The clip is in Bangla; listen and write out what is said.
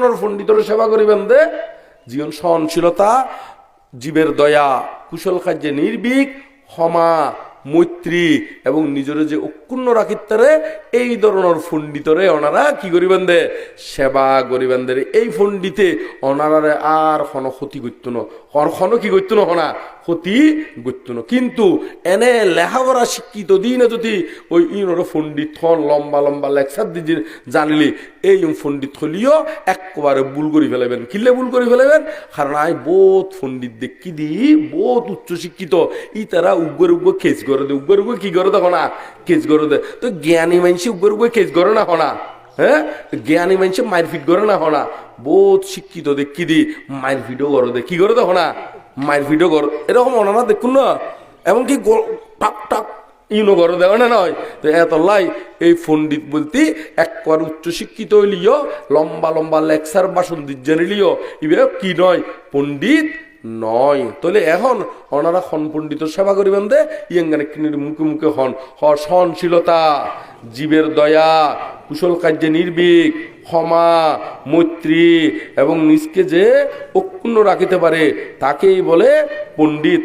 ধরনের পণ্ডিতর সেবা করিবেন দে। জীবন সহনশীলতা জীবের দয়া কুশল কার্যে নির্ভীক ক্ষমা মৈত্রী এবং নিজের যে অক্ষুণ্ণ রাখিতারে এই ধরনের ফন্ডিতরে ওনারা কি করিবেন দে সেবা করিবেন দে এই ফন্ডিতে ওনারারে আর কোন ক্ষতি করতো না। কোনো কি করতো না হনা ক্ষতি করতো না। কিন্তু এনে লেখাপড়া শিক্ষিত দিনে যদি ওই ইনর ফন্ডিত হন লম্বা লম্বা লেকচার দিয়ে জানিলি, এই ফন্ডিত হলিও একবারে ভুল করে ফেলাবেন কিলে ভুল করে ফেলাবেন কারণ আই বহুত ফন্ডিত দেখি দি, বহুত উচ্চ শিক্ষিত ই তারা উগ্র উগ্র কেস করে দে উগ্র কি করে দেখো না কেস করে দে তো জ্ঞানী মানুষ উগ্র কেস করে না হনা? হ্যাঁ? জ্ঞানী মানুষে মারপিট করে না হনা? বহুত শিক্ষিত দেখি দি মারপিটও করে দে কি করে দেখো না মারপিটও কর এরকম অনারা দেখুন না। এমনকি টাক টাক, ইউনো করে দেওয়া না নয়। তো এত লাই, এই পণ্ডিত বলতে, একবার উচ্চ শিক্ষিত হইলিও, লম্বা লম্বা লেকচার বাসন জানিলিও ইবে কি নয়? পণ্ডিত নয়। তাহলে এখন ওনারা হন পণ্ডিত সেবা করিবেন দে, ইয়েঙ্গানে কিনির মুখে মুখে হন। হ সহনশীলতা, জীবের দয়া, কুশল কার্যে নির্ভীক, ক্ষমা, মৈত্রী এবং নিজকে যে অক্ষুণ্ণ রাখিতে পারে, তাকেই বলে পণ্ডিত।